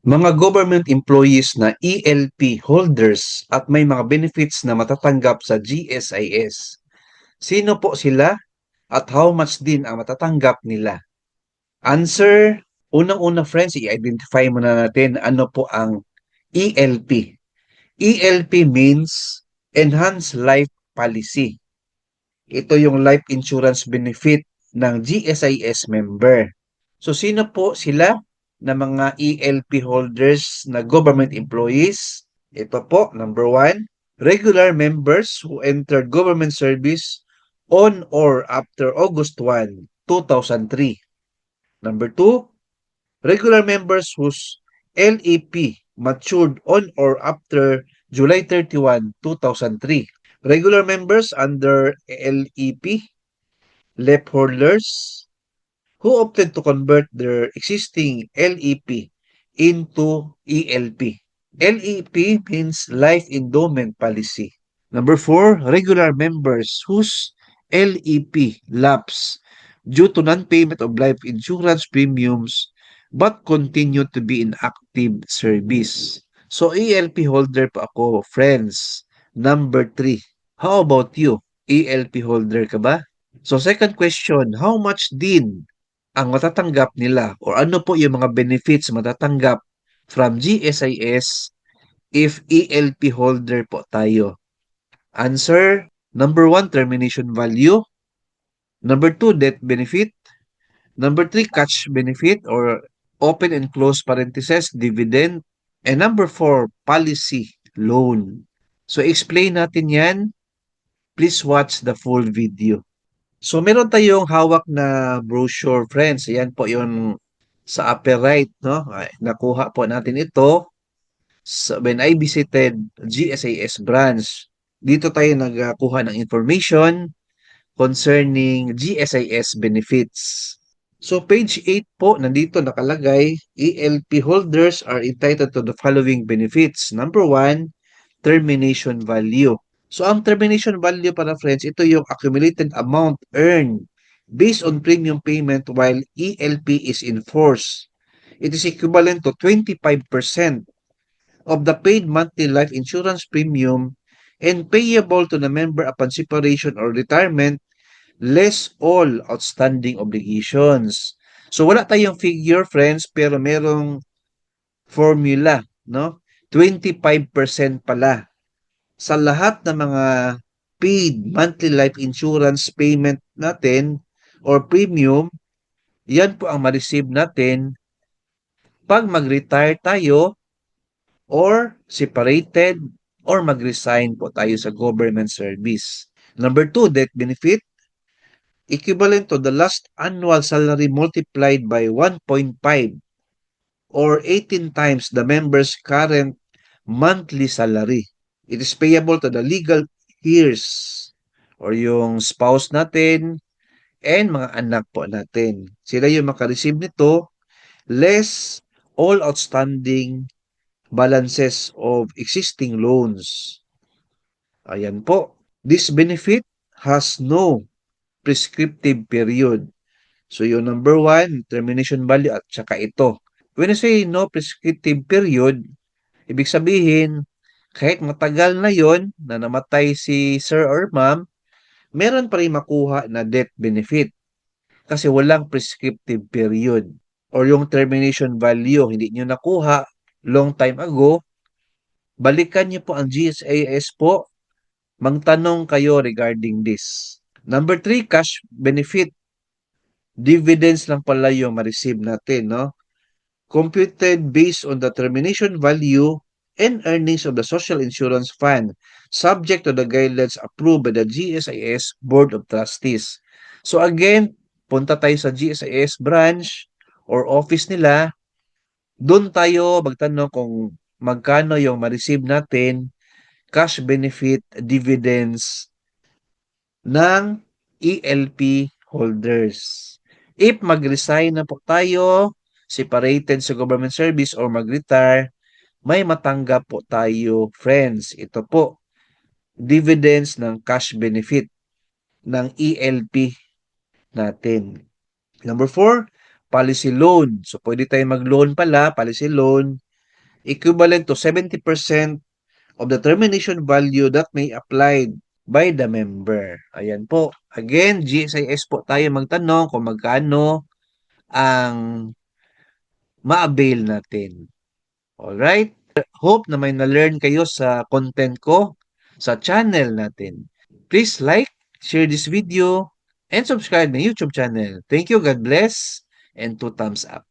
Mga government employees na ELP holders at may mga benefits na matatanggap sa GSIS. Sino po sila at how much din ang matatanggap nila? Answer, unang-una friends, i-identify muna natin ano po ang ELP. ELP means Enhanced Life Policy. Ito yung life insurance benefit ng GSIS member. So sino po sila na mga ELP holders na government employees? Ito po, number one, regular members who entered government service on or after August 1, 2003. Number two, regular members whose LEP matured on or after July 31, 2003. Regular members under LEP, LEP holders, who opted to convert their existing LEP into ELP. LEP means Life Endowment Policy. Number four, regular members whose LEP lapse due to non-payment of life insurance premiums but continue to be in active service. So, ELP holder pa ako, friends. Number three. How about you? ELP holder ka ba? So, second question, how much din ang matatanggap nila or ano po yung mga benefits matatanggap from GSIS if ELP holder po tayo? Answer, number one, termination value. Number two, death benefit. Number three, cash benefit or open and close parentheses, dividend. And number four, policy loan. So, explain natin yan. Please watch the full video. So, meron tayong hawak na brochure, friends. Ayan po yung sa upper right, no? Nakuha po natin ito sa, when I visited GSAS branch. Dito tayo nagkuha ng information concerning GSIS benefits. So page 8 po, nandito nakalagay, ELP holders are entitled to the following benefits. Number 1, termination value. So ang termination value para friends, ito yung accumulated amount earned based on premium payment while ELP is in force. It is equivalent to 25% of the paid monthly life insurance premium and payable to the member upon separation or retirement less all outstanding obligations. So wala tayong figure friends pero merong formula, no? 25% pala sa lahat ng mga paid monthly life insurance payment natin or premium, yan po ang ma-receive natin pag mag-retire tayo or separated or mag-resign po tayo sa government service. Number two, death benefit equivalent to the last annual salary multiplied by 1.5 or 18 times the member's current monthly salary. It is payable to the legal heirs or yung spouse natin and mga anak po natin. Sila yung makareceive nito less all outstanding balances of existing loans. Ayan po. This benefit has no prescriptive period. So yung number one, termination value at saka ito. When I say no prescriptive period, ibig sabihin, kahit matagal na yon na namatay si sir or ma'am, meron pa rin makuha na death benefit. Kasi walang prescriptive period. Or yung termination value, hindi nyo nakuha long time ago, balikan nyo po ang GSAS po, magtanong kayo regarding this. Number three, cash benefit. Dividends lang pala yung ma-receive natin, no? Computed based on the termination value and earnings of the Social Insurance Fund, subject to the guidelines approved by the GSIS Board of Trustees. So again, punta tayo sa GSIS branch or office nila, doon tayo magtanong kung magkano yung ma-receive natin cash benefit dividends ng ELP holders. If mag-resign na po tayo, separated sa government service or mag-retire, may matanggap po tayo, friends. Ito po, dividends ng cash benefit ng ELP natin. Number four, policy loan. So, pwede tayo mag-loan pala, policy loan. equivalent to 70% of the termination value that may applied by the member. Ayan po. Again, GSIS po tayo magtanong kung magkano ang ma-avail natin. Alright? Hope na may na-learn kayo sa content ko sa channel natin. Please like, share this video, and subscribe my YouTube channel. Thank you, God bless, and two thumbs up.